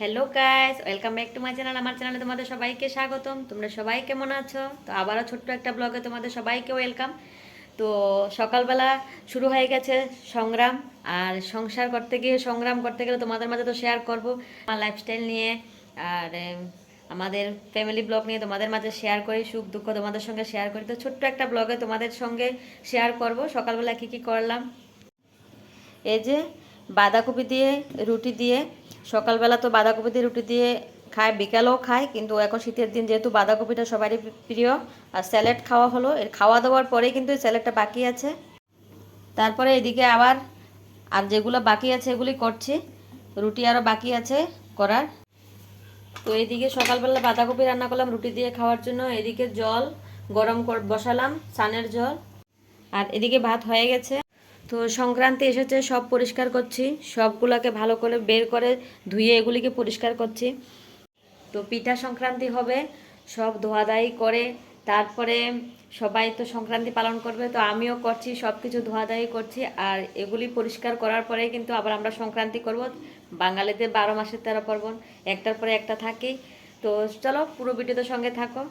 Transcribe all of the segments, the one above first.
Hello guys welcome back to my channel আমার চ্যানেলে তোমাদের সবাইকে স্বাগতম। তোমরা সবাই কেমন আছো? তো আবারও ছোট্ট একটা ব্লগে তোমাদের সবাইকে ওয়েলকাম তো সকালবেলা শুরু হয়ে গেছে সংগ্রাম, আর সংসার করতে গিয়ে, সংগ্রাম করতে গেলে তোমাদের মাঝে তো শেয়ার করব। আমার লাইফস্টাইল নিয়ে, আর আমাদের ফ্যামিলি ব্লগ নিয়ে তোমাদের মাঝে শেয়ার করি, সুখ, দুঃখ তোমাদের সঙ্গে শেয়ার করি। তো ছোট্ট একটা ব্লগে তোমাদের সঙ্গে শেয়ার করব। সকালবেলা কী কী করলাম? এই যে বাঁধাকপি দিয়ে, রুটি দিয়ে সকালবেলা তো বাঁধাকপি দিয়ে রুটি দিয়ে খায়, বিকালেও খায়, কিন্তু এখন শীতের দিন যেহেতু বাঁধাকপিটা সবারই প্রিয়, আর স্যালাড খাওয়া হলো। এর খাওয়া দাওয়ার পরেই কিন্তু এই স্যালাডটা বাকি আছে। তারপরে এদিকে আবার, আর যেগুলো বাকি আছে এগুলি করছি। রুটি আরও বাকি আছে করার। তো এইদিকে সকালবেলা বাঁধাকপি রান্না করলাম, রুটি দিয়ে খাওয়ার জন্য। এদিকে জল গরম বসালাম সানের জল। আর এদিকে ভাত হয়ে গেছে। তো সংক্রান্তি এসেছে, সব পরিষ্কার করছি। সবগুলোকে ভালো করে বের করে ধুয়ে এগুলিকে পরিষ্কার করছি। তো পিঠা সংক্রান্তি হবে, সব ধোয়াধাই করে তারপরে সবাই তো সংক্রান্তি পালন করবে, তো আমিও করছি সব কিছু ধোয়াধাই করছি আর এগুলি পরিষ্কার করার পরে কিন্তু আবার আমরা সংক্রান্তি করব। বাঙালিদের বারো মাসের তেরো পার্বণ, একটার পরে একটা থাকেই। তো চলো পুরো ভিডিওতে সঙ্গে থাকো।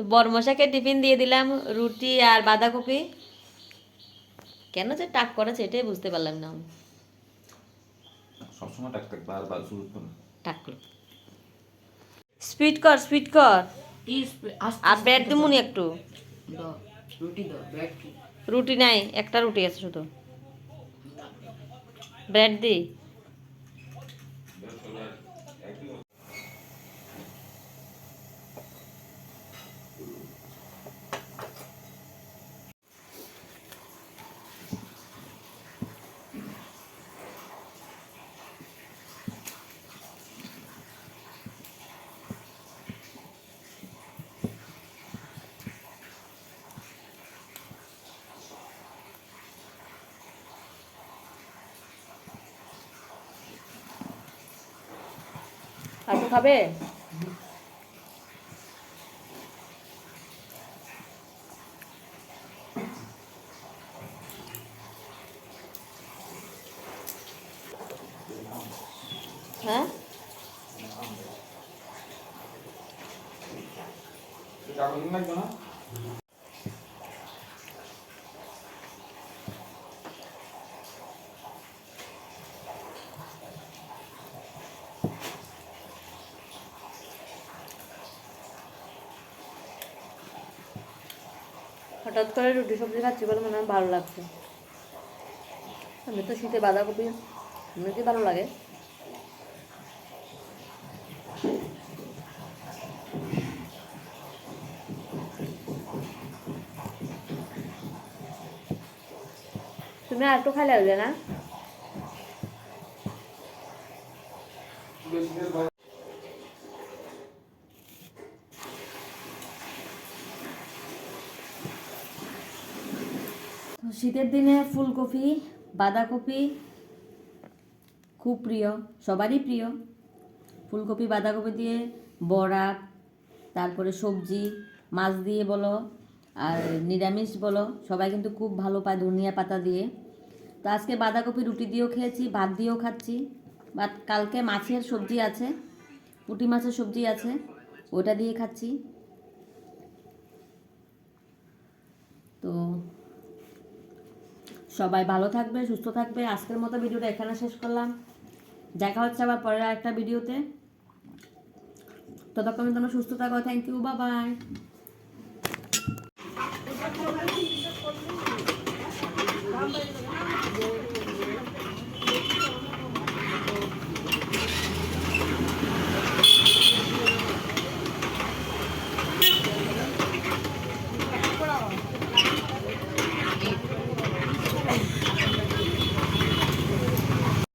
তো বরমশাকে টিফিন দিয়ে দিলাম রুটি আর বাঁধাকপি। কেন যে টাক করেছে এটাই বুঝতে পারলাম না সবসময় টাক টাক বারবার শুরু করো টাকলো স্পিড কর স্পিড কর। আর ব্রেড দিমুনি একটু। রুটি দাও ব্রেড কি রুটি নাই একটা রুটি আছে শুধু। ব্রেড দি। আর খাবে? হ্যাঁ? না? হঠাৎ করে রুটি সবজি খাচ্ছি বলে মনে হয় ভালো লাগছে। আমি তো শীতে বাঁধাকপি এমনিতেই ভালো লাগে? তুমি আর একটু খাইলে আসবে না? শীতের দিনে ফুলকপি, বাঁধাকপি খুব প্রিয়, সবারই প্রিয়। ফুলকপি, বাঁধাকপি দিয়ে বড়া, তারপরে সবজি, মাছ দিয়ে বলো, আর নিরামিষ বলো, সবাই কিন্তু খুব ভালো পায় ধনিয়া পাতা দিয়ে। তো আজকে বাঁধাকপি রুটি দিয়েও খেয়েছি, ভাত দিয়েও খাচ্ছি। বাট কালকে মাছের সবজি আছে, পুঁটি মাছের সবজি আছে, ওটা দিয়ে খাচ্ছি। তো সবাই ভালো থাকবে, সুস্থ থাকবে। আজকের মতো ভিডিওটা এখানে শেষ করলাম। দেখা হচ্ছে আবার পরের একটা ভিডিওতে। ততক্ষণ তোমরা সুস্থ থাকো। থ্যাংক ইউ বা বাই